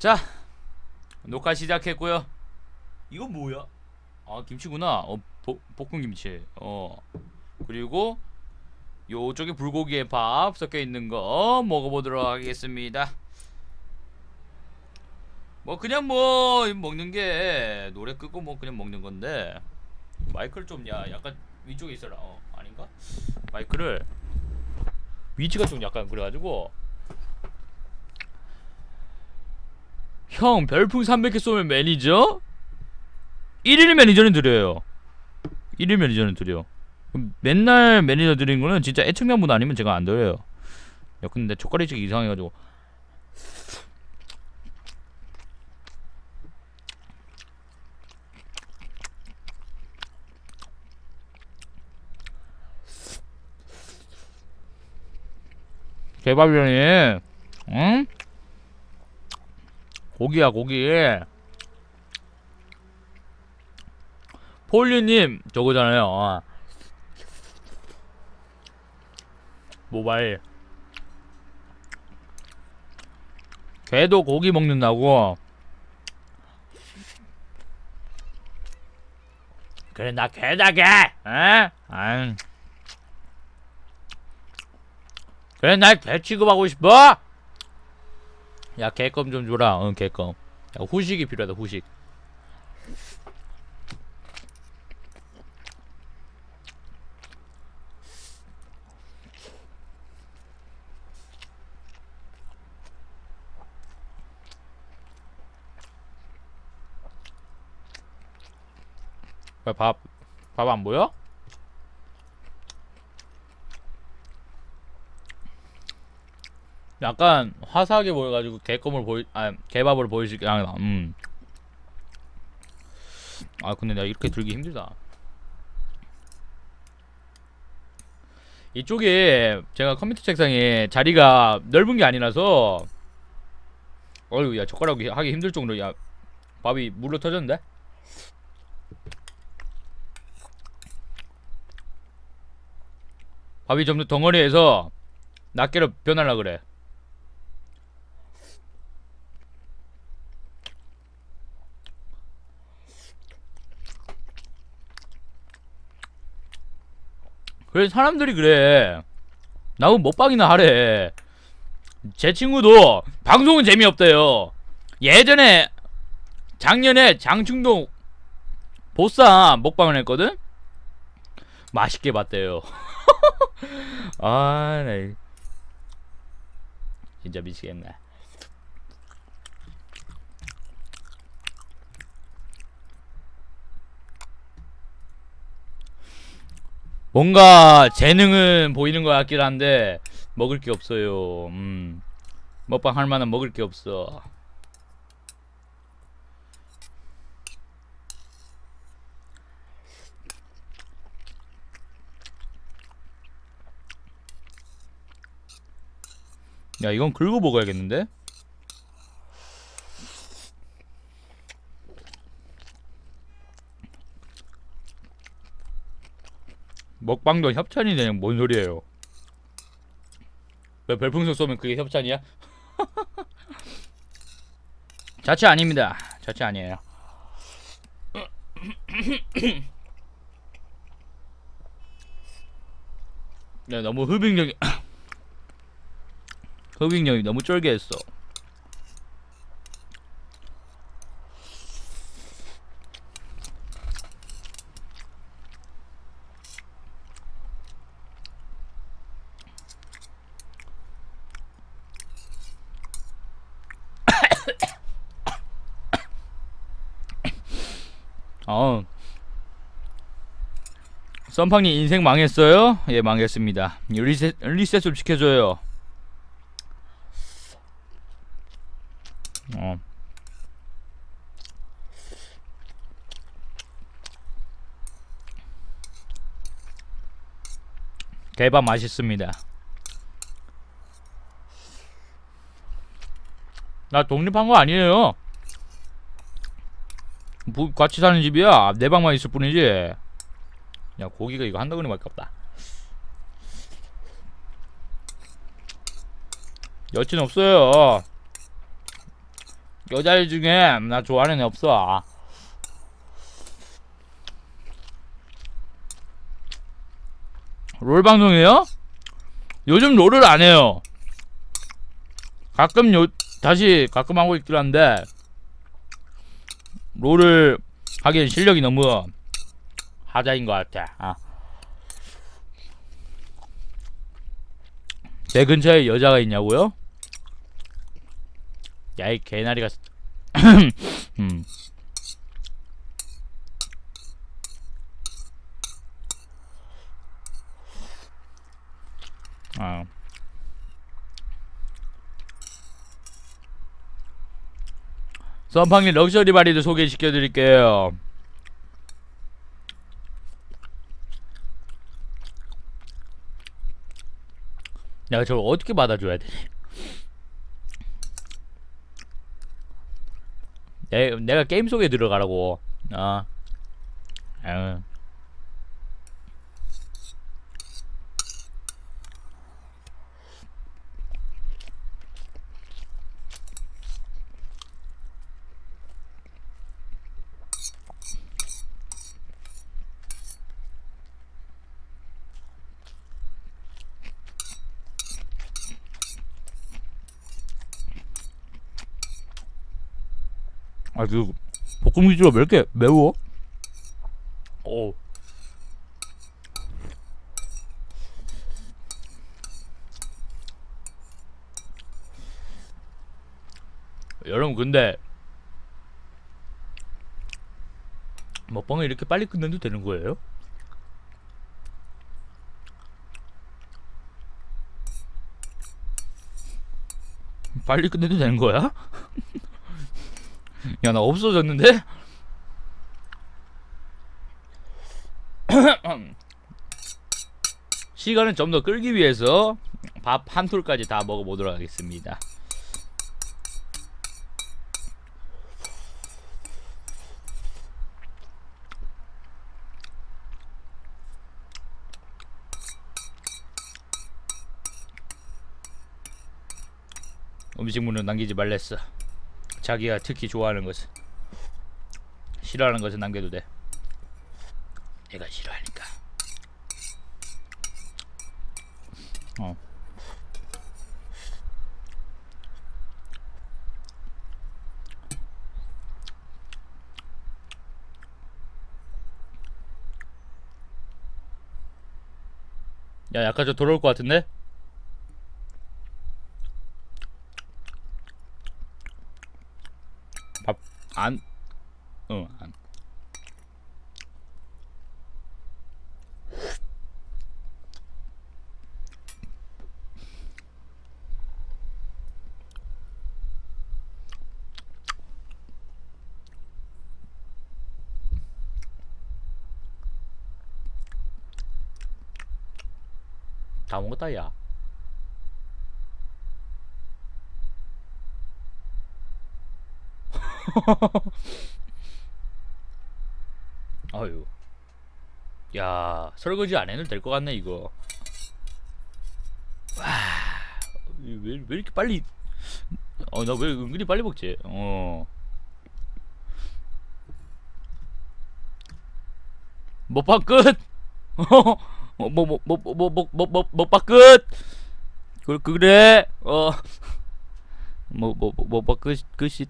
자 녹화 시작했고요. 이건 뭐야? 아 김치구나. 어 볶- 볶은 김치. 어 그리고 요쪽에 불고기에 밥 섞여 있는 거 먹어보도록 하겠습니다. 뭐 그냥 뭐 먹는 게 노래 끄고 뭐 그냥 먹는 건데 마이크를 좀 야 약간 위쪽에 있어라. 어 아닌가? 마이크를 위치가 좀 약간 그래가지고 형 별풍 300개 쏘면 매니저? 1일 매니저는 드려요. 1일 매니저는 드려. 그럼 맨날 매니저 드리는 거는 진짜 애청자분 아니면 제가 안 드려요. 야 근데 젓가락이 이상해가지고. 개밥이라니. 응? 고기야 고기 폴리님 저거잖아요 어. 모바일 걔도 고기 먹는다고 그래 나 개다 개 에? 아이. 그래 날 개 취급하고 싶어? 야 개껌 좀 줘라. 응 개껌. 야, 후식이 필요하다 후식. 왜 밥, 밥 안 보여? 약간 화사하게 보여가지고 개껌을 보이, 아 개밥을 보이시게 하나. 음. 아 근데 내가 이렇게 들기 힘들다. 이쪽에 제가 컴퓨터 책상에 자리가 넓은 게 아니라서 어휴 야 젓가락이 하기 힘들 정도로 야 밥이 물로 터졌는데? 밥이 점점 덩어리에서 낱개로 변하려 그래. 그래 사람들이 그래. 나하고 먹방이나 하래. 제 친구도 방송은 재미없대요. 예전에 작년에 장충동 보쌈 먹방을 했거든? 맛있게 봤대요. 아, 나 진짜 미치겠네. 뭔가 재능은 보이는 것 같긴 한데 먹을 게 없어요. 음. 먹방 할 만한 먹을 게 없어. 야, 이건 긁어 먹어야겠는데? 먹방도 협찬이 되는 뭔 소리예요? 왜 별풍선 쏘면 그게 협찬이야? 자체 아닙니다. 자체 아니에요. 야, 너무 흡입력이 흡입력이 너무 쫄게 했어. 어. 썬팡님 인생 망했어요? 예, 망했습니다. 리셋, 리셋 좀 시켜줘요. 어. 개밥 맛있습니다. 나 독립한 거 아니에요. 부, 같이 사는 집이야. 내 방만 있을 뿐이지. 야 고기가 이거 한 덩어리밖에 없다. 여친 없어요. 여자애 중에 나 좋아하는 애 없어. 롤 방송이에요? 요즘 롤을 안 해요. 가끔 요 다시 가끔 하고 있긴 한데 롤을 하기엔 실력이 너무 하자인 것 같아. 아. 내 근처에 여자가 있냐고요? 야이 개나리가 음. 아. 선팡님 럭셔리 바리도 소개시켜 드릴게요. 내가 저걸 어떻게 받아줘야 되지? 내, 내가 게임 속에 들어가라고. 아. 아 아, 그 볶음 위주로 몇개 매워? 오. 여러분 근데 먹방을 이렇게 빨리 끝내도 되는 거예요? 빨리 끝내도 되는 거야? 야 나 없어졌는데? 시간을 좀 더 끌기 위해서 밥 한 톨까지 다 먹어보도록 하겠습니다. 음식물은 남기지 말랬어. 자기가 특히 좋아하는 것은 싫어하는 것은 남겨도 돼. 내가 싫어하니까. 어. 야, 약간 좀 돌아올 것 같은데? 밥, 안, 어, 안. 다 먹었다, 야. 아유. 야, 설거지 안 해도 될 것 같네, 이거. 와. 왜, 왜 이렇게 빨리. 어, 나 왜 은근히 빨리 먹지? 어. 먹방 끝! 어, 뭐, 뭐, 뭐, 뭐, 뭐, 뭐, 뭐, 먹방 끝! 그, 그래! 어. 뭐, 뭐, 뭐, 뭐, 끝, 끝이